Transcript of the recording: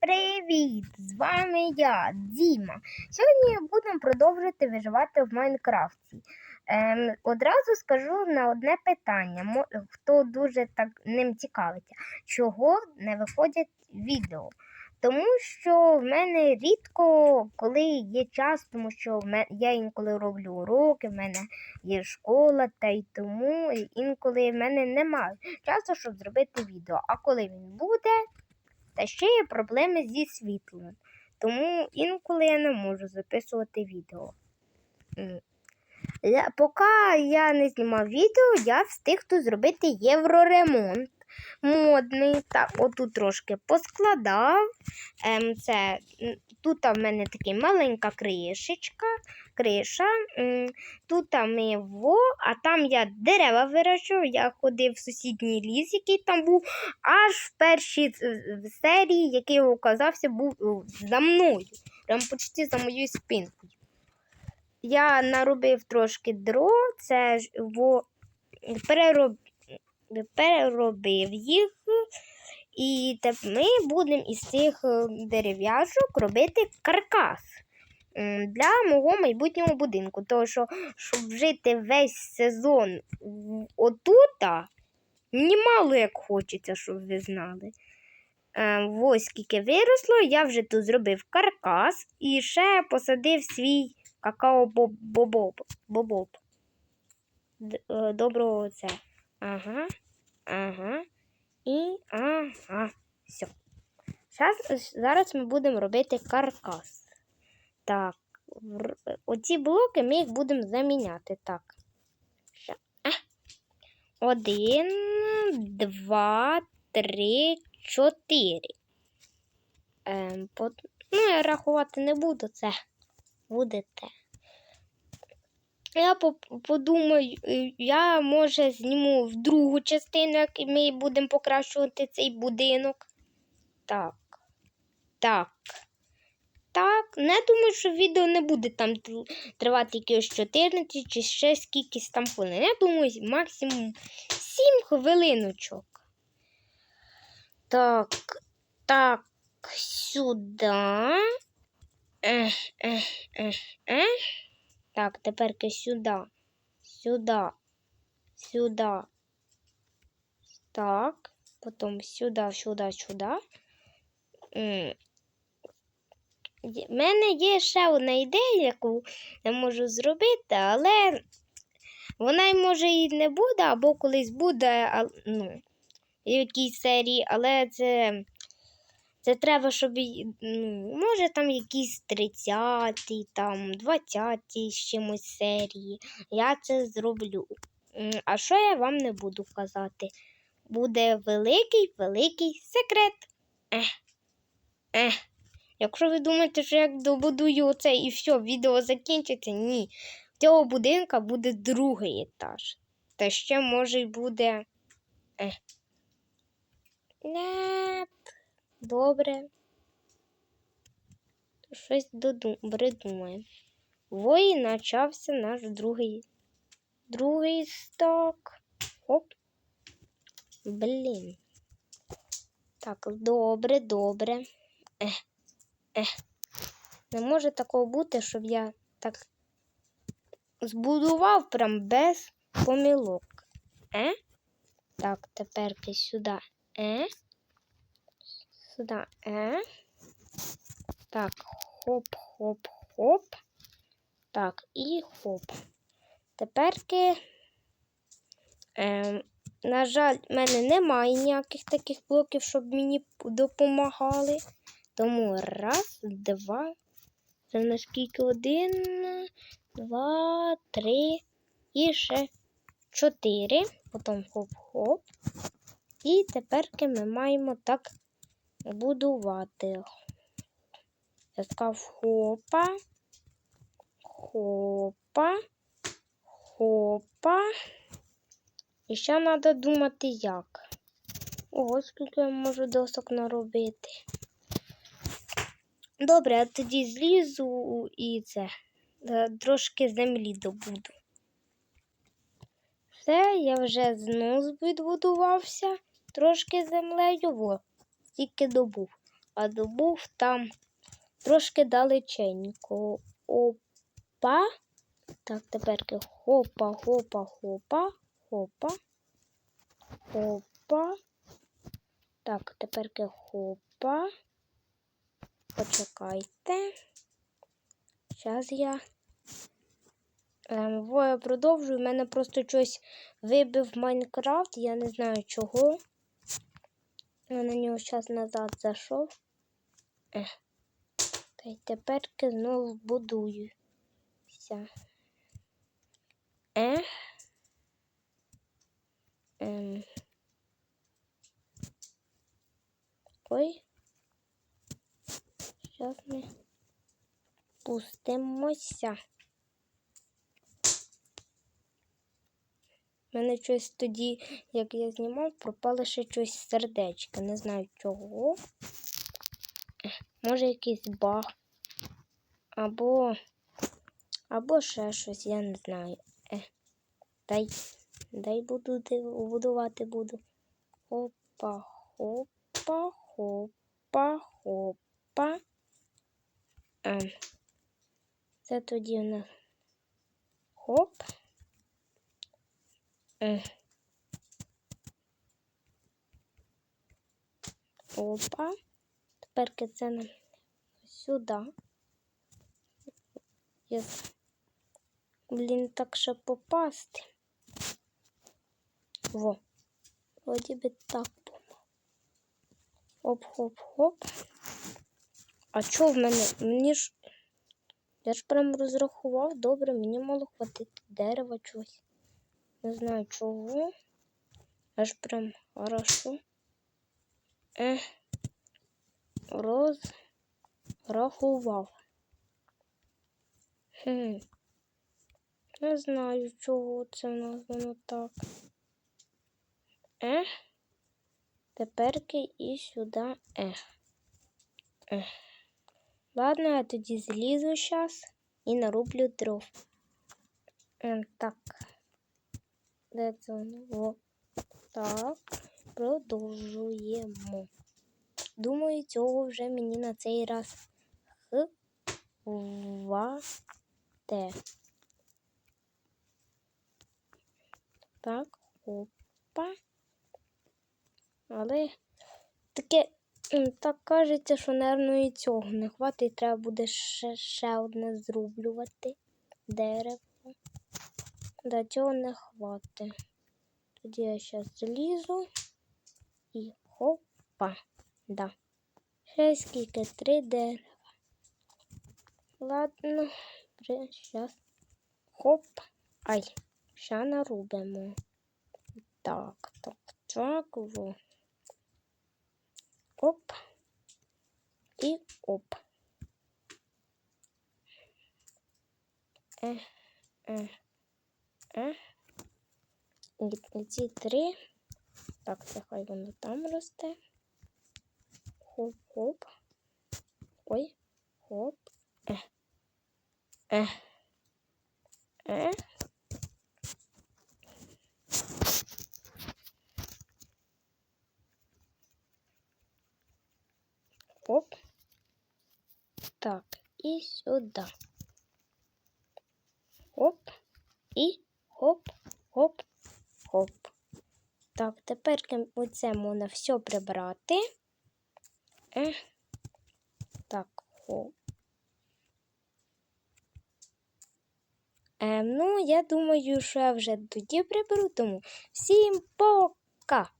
привіт! З вами я, Діма. Сьогодні будемо продовжувати виживати в Майнкрафті. Ем, одразу скажу на одне питання, хто дуже так ним цікавиться, чого не виходять відео. Тому що в мене рідко коли є час, тому що я інколи роблю уроки, в мене є школа, та й тому інколи в мене немає часу, щоб зробити відео. А коли він буде, та ще є проблеми зі світлом. Тому інколи я не можу записувати відео. Я, поки я не знімав відео, я встиг тут зробити євроремонт модний. Так, отут трошки поскладав. Ем, це, тут в мене така маленька кришечка, криша. Тут ми во, а там я дерева вирощував, я ходив в сусідній ліс, який там був, аж в першій е, серії, який оказався, був за мною. Прям почти за моєю спинкою. Я наробив трошки дров, це ж во, перероб, переробив їх. І ми будемо із цих е, дерев'яшок робити каркас для мого майбутнього будинку. Тому що, щоб жити весь сезон в- отута, немало як хочеться, щоб ви знали. Е, ось скільки виросло, я вже тут зробив каркас і ще посадив свій какао-бобоб. бобоб. Е, Доброго це. Ага, ага. І ага. Все. Зараз, зараз ми будемо робити каркас. Так, оці блоки ми їх будемо заміняти. Так. Один, два, три, чотири. Ем, по... Ну, я рахувати не буду, це буде те. Я подумаю, е, я може зніму в другу частину, як ми будемо покращувати цей будинок. Так. Так. Так. Не думаю, що відео не буде там тривати якихось 14 чи ще скількись там хвилин. Я думаю, максимум 7 хвилиночок. Так. Так. Сюди. Ех, ех, ех, ех. Так, тепер сюди. Сюди. Сюди. Так. Потім сюди, сюди, сюди. В мене є ще одна ідея, яку я можу зробити, але вона може і не буде, або колись буде, а, ну, в якійсь серії, але це. Це треба, щоб ну, може там якісь 30, там 20 з чимось серії. Я це зроблю. А що я вам не буду казати? Буде великий великий секрет. Ех. Ех. Якщо ви думаєте, що я добудую оце і все, відео закінчиться, ні. Цього будинка буде другий етаж. Та ще може буде. Ех. Добре. Щось доду- придумаємо. Вої почався наш другий. Другий сток. Оп. Блін. Так, добре, добре. Ех, ех. Не може такого бути, щоб я так збудував прям без помилок. Е? Так, тепер сюди. Е? Сюди. Е? Так, хоп-хоп-хоп. Так, і хоп. Теперки, ем, на жаль, в мене немає ніяких таких блоків, щоб мені допомагали. Тому раз, два. Це наскільки один, два, три і ще чотири. Потім хоп-хоп. І теперки ми маємо так будувати. Я сказав хопа, хопа, хопа. І ще треба думати як. Ого, скільки я можу досок наробити. Добре, я тоді злізу і це. е, Трошки землі добуду. Все, я вже знов відбудувався трошки землею. Тільки добув. а був там трошки далеченько. Опа. Так, тепер хопа, хопа, хопа, хопа, хопа. Так, тепер хопа. Почекайте. Зараз я. Ем, во, я продовжую. У мене просто щось вибив Майнкрафт, я не знаю чого. Я на нього час назад зайшов. Ех. Та й тепер знову будую. Вся. Ех. Ем. Ой. Зараз ми пустимося. У мене щось тоді, як я знімав, пропало ще щось сердечко. Не знаю чого. Може якийсь баг. Або або ще щось, я не знаю. Е, дай, дай буду будувати буду. Хопа, хопа, хопа, хопа. Ем. Це тоді у нас хоп. Е. Опа. Тепер це сюди. Я... Блін, так ще попасти. Во. Вроді би так було. Оп-хоп-хоп. А чого в мене? Мені ж. Я ж прям розрахував, добре, мені мало хватити дерева чогось. Не знаю чого. Аж прям хорошо. Ех. Розрахував. Хм. Не знаю, чого це в нас воно так. Ех. Теперки і сюди ех. Ех. Ладно, я тоді злізу зараз і нарублю дров. Ем, так. Де це воно? Так. Продовжуємо. Думаю, цього вже мені на цей раз хвате. Так, опа. Але таке так кажеться, що, напевно, і цього не хватить. Треба буде ще, ще одне зрублювати дерево. Да, цього не хватить. Тоді я зараз злізу і хопа. Да. Ще скільки? Три дерева. Ладно, зараз. Хоп. Ай, ще нарубимо. Так, так, так, во. Оп. І оп. Е, е, е. І, і ці три. Так, це хай воно там росте. Хоп-хоп. Ой, хоп. Е. Е. Е. Оп. Так, і сюди. Оп. І Так, тепер оце можна все прибрати. Е. Так, хоп. Е, ну, я думаю, що я вже тоді приберу, тому всім пока!